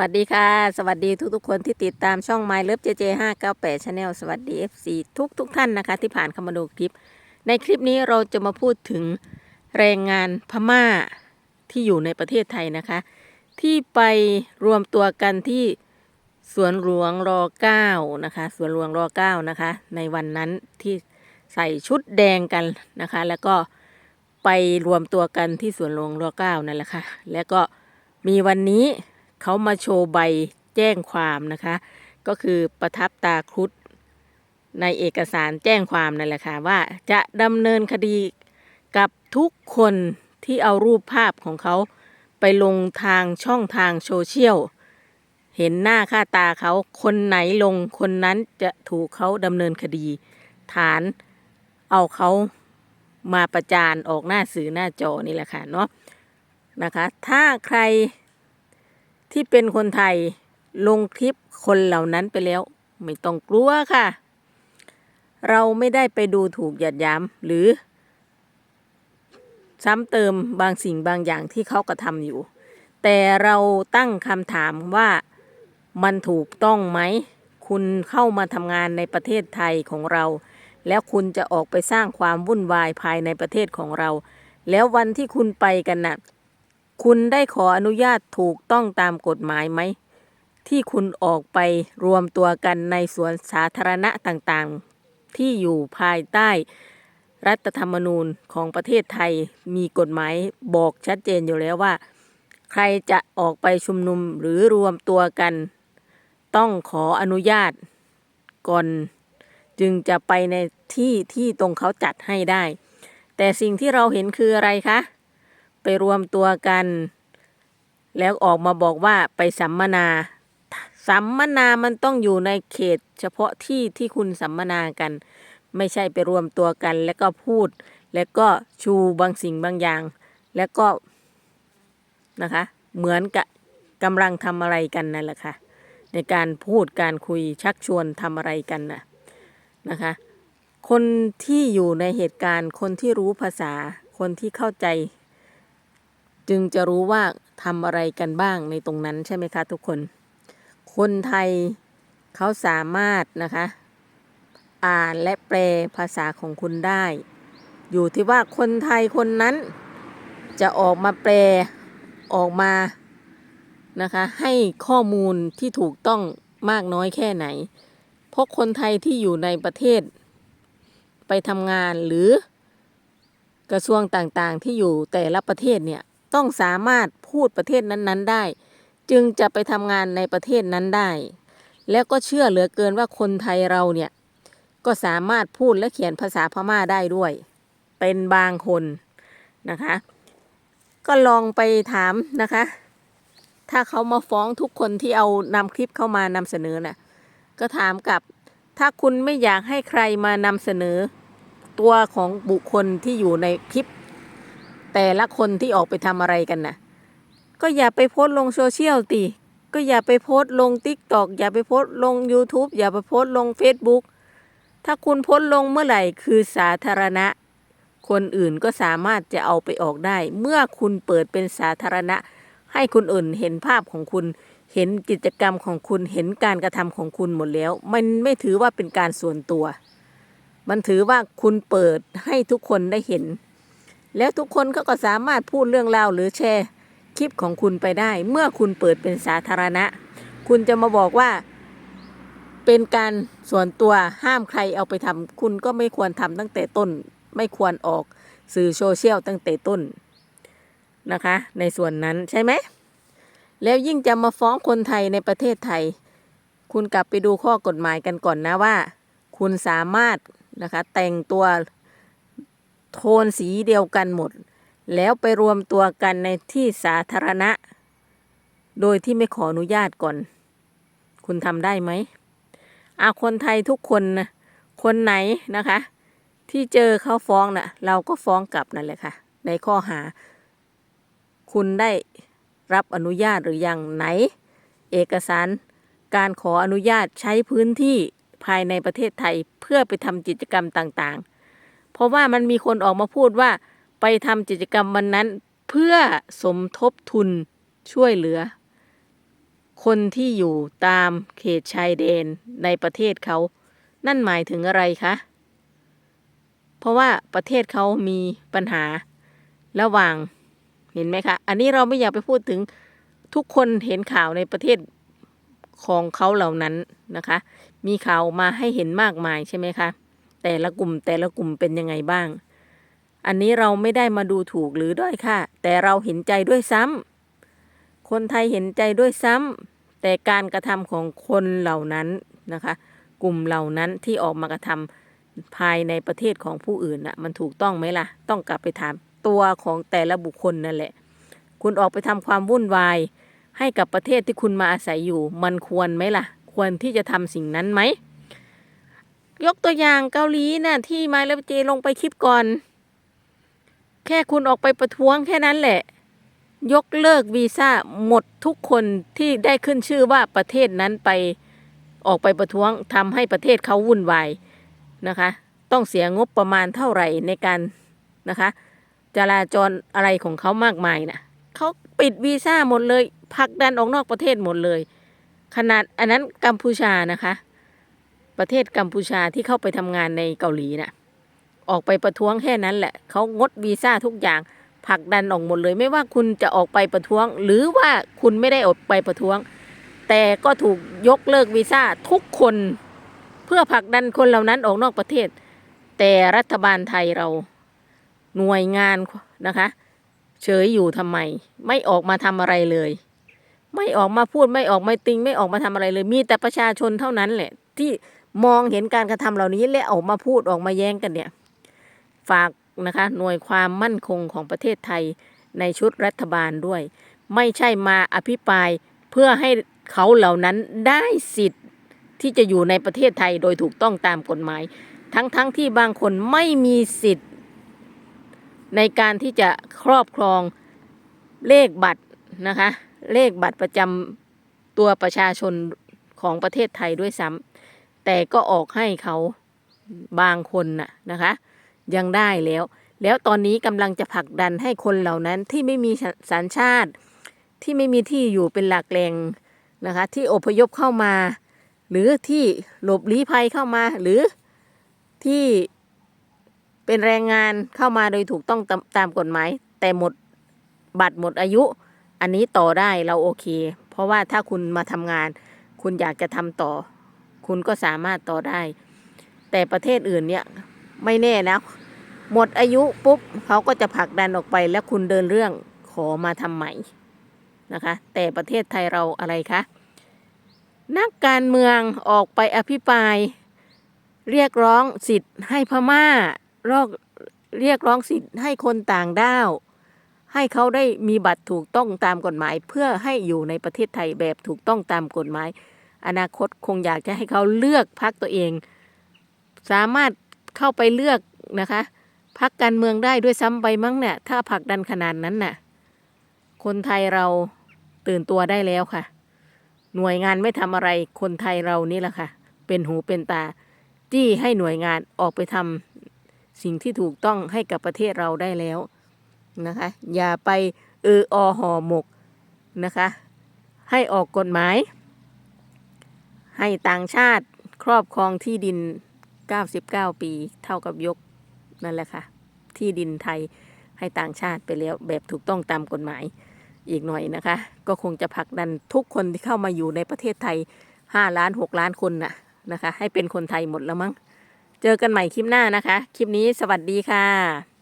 วัสดีค่ะ สวัสดีทุกๆคนที่ติดตามช่อง My Love JJ 598 Channel สวัสดี FC ทุกทุกๆท่านนะคะ ที่ผ่านเข้ามาดูคลิป ในคลิปนี้เราจะมาพูดถึงแรงงานพม่าที่อยู่ในประเทศไทยนะคะ ที่ไปรวมตัวกันที่สวนหลวงร9นะคะสวนหลวงร9นะคะ ในวันนั้นที่ใส่ชุดแดงกันนะคะ แล้วก็ไปรวมตัวกันที่สวนหลวงร9นั่นแหละค่ะแล้วก็มีวันนี้ เขามาโชว์ใบแจ้งความนะคะ ก็คือประทับตาครุฑในเอกสารแจ้งความนั่นแหละค่ะว่าจะดำเนินคดีกับทุกคนที่เอารูปภาพของเขาไปลงทางช่องทางโซเชียลเห็นหน้าค่าตาเขาคนไหนลงคนนั้นจะถูกเขาดำเนินคดี ฐานเอาเขามาประจานออกหน้าสื่อหน้าจอนี่แหละค่ะเนาะนะคะ ถ้าใคร ที่เป็นคนไทยลงคลิปคนเหล่านั้นไปแล้ว ไม่ต้องกลัวค่ะ เราไม่ได้ไปดูถูกหยัดยามหรือ ซ้ำเติมบางสิ่งบางอย่างที่เขากระทำอยู่ แต่เราตั้งคำถามว่ามันถูกต้องไหม คุณเข้ามาทำงานในประเทศไทยของเรา แล้วคุณจะออกไปสร้างความวุ่นวายภายในประเทศของเรา แล้ววันที่คุณไปกันน่ะ คุณได้ขออนุญาตถูกต้องตามกฎหมายไหม ที่คุณออกไปรวมตัวกันในสวนสาธารณะต่างๆ ที่อยู่ภายใต้รัฐธรรมนูญของประเทศไทยมีกฎหมายบอกชัดเจนอยู่แล้วว่า ใครจะออกไปชุมนุมหรือรวมตัวกัน ต้องขออนุญาตก่อนจึงจะไปในที่ที่ตรงเขาจัดให้ได้ แต่สิ่งที่เราเห็นคืออะไรคะ ไปรวมตัวกัน แล้วออกมาบอกว่าไปสัมมนา สัมมนามันต้องอยู่ในเขต เฉพาะที่ที่คุณสัมมนากัน ไม่ใช่ไปรวมตัวกัน แล้วก็พูด แล้วก็ชูบางสิ่งบางอย่าง แล้วก็นะคะ เหมือนกับกำลังทำอะไรกันนั่นแหละค่ะในการพูดการคุยชักชวนทำอะไรกันน่ะนะคะ คนที่อยู่ในเหตุการณ์ คนที่รู้ภาษา คนที่เข้าใจ จึงจะรู้ว่าทำอะไรกันบ้างในตรงนั้นใช่ไหมคะทุกคน คนไทยเขาสามารถนะคะ อ่านและแปลภาษาของคุณได้ อยู่ที่ว่าคนไทยคนนั้นจะออกมาแปลออกมานะคะ ให้ข้อมูลที่ถูกต้องมากน้อยแค่ไหน เพราะคนไทยที่อยู่ในประเทศ ไปทำงานหรือกระทรวงต่างๆที่อยู่แต่ละประเทศเนี่ย ต้องสามารถพูดประเทศนั้นๆได้ จึงจะไปทำงานในประเทศนั้นได้ แล้วก็เชื่อเหลือเกินว่าคนไทยเราเนี่ย ก็สามารถพูดและเขียนภาษาพม่าได้ด้วย เป็นบางคนนะคะ ก็ลองไปถามนะคะ ถ้าเขามาฟ้องทุกคนที่เอานำคลิปเข้ามานำเสนอน่ะก็ถามกับถ้าคุณไม่อยากให้ใครมานำเสนอตัวของบุคคลที่อยู่ในคลิป แต่ละคนที่ออกไปทำอะไรกันน่ะ ก็อย่าไปโพสต์ลงโซเชียลติก็อย่าไปโพสต์ลง t ิ k t o k อย่าไปโพสต์ลง YouTube อย่าไปโพสต์ลง Facebook ถ้าคุณโพสต์ลงเมื่อไหร่คือสาธารณะ คนอื่นก็สามารถจะเอาไปออกได้ เมื่อคุณเปิดเป็นสาธารณะ ให้คนอื่นเห็นภาพของคุณ เห็นกิจกรรมของคุณเห็นการกระทำของคุณหมดแล้ว มันไม่ถือว่าเป็นการส่วนตัว มันถือว่าคุณเปิดให้ทุกคนได้เห็น แล้วทุกคนเขาก็สามารถพูดเรื่องราวหรือแชร์คลิปของคุณไปได้ เมื่อคุณเปิดเป็นสาธารณะ คุณจะมาบอกว่า เป็นการส่วนตัวห้ามใครเอาไปทำคุณก็ไม่ควรทำตั้งแต่ต้น ไม่ควรออกสื่อโซเชียลตั้งแต่ต้นนะคะ ในส่วนนั้นใช่ไหม แล้วยิ่งจะมาฟ้องคนไทยในประเทศไทย คุณกลับไปดูข้อกฎหมายกันก่อนนะว่า คุณสามารถนะคะแต่งตัว โทนสีเดียวกันหมด แล้วไปรวมตัวกันในที่สาธารณะ โดยที่ไม่ขออนุญาตก่อน คุณทำได้ไหมอาคนไทยทุกคนนะคนไหนนะคะ ที่เจอเขาฟ้องนะ่ะ เราก็ฟ้องกลับนั่นแหละค่ะ ในข้อหา คุณได้รับอนุญาตหรือยังไหน เอกสารการขออนุญาตใช้พื้นที่ภายในประเทศไทยเพื่อไปทำกิจกรรมต่างๆ เพราะว่ามันมีคนออกมาพูดว่าไปทำกิจกรรมวันนั้นเพื่อสมทบทุนช่วยเหลือ คนที่อยู่ตามเขตชายแดนในประเทศเขา นั่นหมายถึงอะไรคะ เพราะว่าประเทศเขามีปัญหาระหว่างเห็นไหมคะ อันนี้เราไม่อยากไปพูดถึงทุกคนเห็นข่าวในประเทศของเขาเหล่านั้นนะคะ มีข่าวมาให้เห็นมากมายใช่ไหมคะ แต่ละกลุ่มแต่ละกลุ่มเป็นยังไงบ้าง อันนี้เราไม่ได้มาดูถูกหรือด้อยค่ะแต่เราเห็นใจด้วยซ้ำคนไทยเห็นใจด้วยซ้ำแต่การกระทำของคนเหล่านั้นนะคะ กลุ่มเหล่านั้นที่ออกมากระทำภายในประเทศของผู้อื่นน่ะมันถูกต้องไหมล่ะ ต้องกลับไปถามตัวของแต่ละบุคคลนั่นแหละ คุณออกไปทำความวุ่นวาย ให้กับประเทศที่คุณมาอาศัยอยู่ มันควรไหมล่ะ ควรที่จะทำสิ่งนั้นไหม ยกตัวอย่างเกาหลีน่ะที่ไมาแล้วเจลงไปคลิปก่อน แค่คุณออกไปประท้วงแค่นั้นแหละ ยกเลิกวีซ่าหมดทุกคนที่ได้ขึ้นชื่อว่าประเทศนั้นไปออกไปประท้วงทำให้ประเทศเขาวุ่นวายนะคะ ต้องเสียงบประมาณเท่าไหร่ในการนะคะจราจรอะไรของเขามากมายนะเขาปิดวีซ่าหมดเลยผลักดันออกนอกประเทศหมดเลย ขนาดอันนั้นกัมพูชานะคะ ประเทศกัมพูชาที่เข้าไปทำงานในเกาหลีน่ะออกไปประท้วงแค่นั้นแหละเขางดวีซ่าทุกอย่างผลักดันออกหมดเลย ไม่ว่าคุณจะออกไปประท้วง หรือว่าคุณไม่ได้ออกไปประท้วง แต่ก็ถูกยกเลิกวีซ่าทุกคนเพื่อผลักดันคนเหล่านั้นออกนอกประเทศ แต่รัฐบาลไทยเราหน่วยงานนะคะเฉยอยู่ทำไม ไม่ออกมาทำอะไรเลย ไม่ออกมาพูดไม่ออกมาติง ไม่ออกมาทำอะไรเลย มีแต่ประชาชนเท่านั้นแหละ ที่ มองเห็นการกระทำเหล่านี้และออกมาพูดออกมาแย้งกันเนี่ย ฝากนะคะหน่วยความมั่นคงของประเทศไทยในชุดรัฐบาลด้วย ไม่ใช่มาอภิปรายเพื่อให้เขาเหล่านั้นได้สิทธิ์ที่จะอยู่ในประเทศไทยโดยถูกต้องตามกฎหมาย ทั้งๆทที่บางคนไม่มีสิทธิ์ ในการที่จะครอบครองเลขบัตรนะคะ เลขบัตรประจำตัวประชาชนของประเทศไทยด้วยซ้ำ แต่ก็ออกให้เขาบางคนน่ะนะคะ ยังได้แล้ว แล้วตอนนี้กำลังจะผลักดันให้คนเหล่านั้นที่ไม่มีสัญชาติ ที่ไม่มีที่อยู่เป็นหลักแหล่งนะคะ ที่อพยพเข้ามา หรือที่หลบลี้ภัยเข้ามาหรือที่เป็นแรงงานเข้ามาโดยถูกต้องตามตามกฎหมาย แต่หมดบัตรหมดอายุ อันนี้ต่อได้เราโอเค เพราะว่าถ้าคุณมาทำงาน คุณอยากจะทำต่อ คุณก็สามารถต่อได้ แต่ประเทศอื่นเนี่ยไม่แน่นะ หมดอายุปุ๊บเขาก็จะผลักดันออกไป แล้วคุณเดินเรื่องขอมาทำใหม่นะคะ แต่ประเทศไทยเราอะไรคะนักการเมืองออกไปอภิปราย เรียกร้องสิทธิ์ให้พม่ารอกเรียกร้องสิทธิ์ให้คนต่างด้าว ให้เขาได้มีบัตรถูกต้องตามกฎหมาย เพื่อให้อยู่ในประเทศไทยแบบถูกต้องตามกฎหมาย อนาคตคงอยากจะให้เขาเลือกพักตัวเอง สามารถเข้าไปเลือกนะคะพักการเมืองได้ด้วยซ้ำไปมั้งเนี่ยถ้าผลักดันขนาดนั้นน่ะ คนไทยเราตื่นตัวได้แล้วค่ะ หน่วยงานไม่ทำอะไรคนไทยเรานี่แหละค่ะ เป็นหูเป็นตา จี้ให้หน่วยงานออกไปทำสิ่งที่ถูกต้องให้กับประเทศเราได้แล้วนะคะ อย่าไปเอออห่อหมกนะคะ ให้ออกกฎหมาย ให้ต่างชาติครอบครองที่ดิน 99 ปี เท่ากับยกนั่นแหละค่ะ ที่ดินไทยให้ต่างชาติไปแล้วแบบถูกต้องตามกฎหมายอีกหน่อยนะคะ ก็คงจะผลักดันทุกคนที่เข้ามาอยู่ในประเทศไทย 5 ล้าน 6 ล้านคนน่ะนะคะ ให้เป็นคนไทยหมดแล้วมั้ง เจอกันใหม่คลิปหน้านะคะ คลิปนี้สวัสดีค่ะ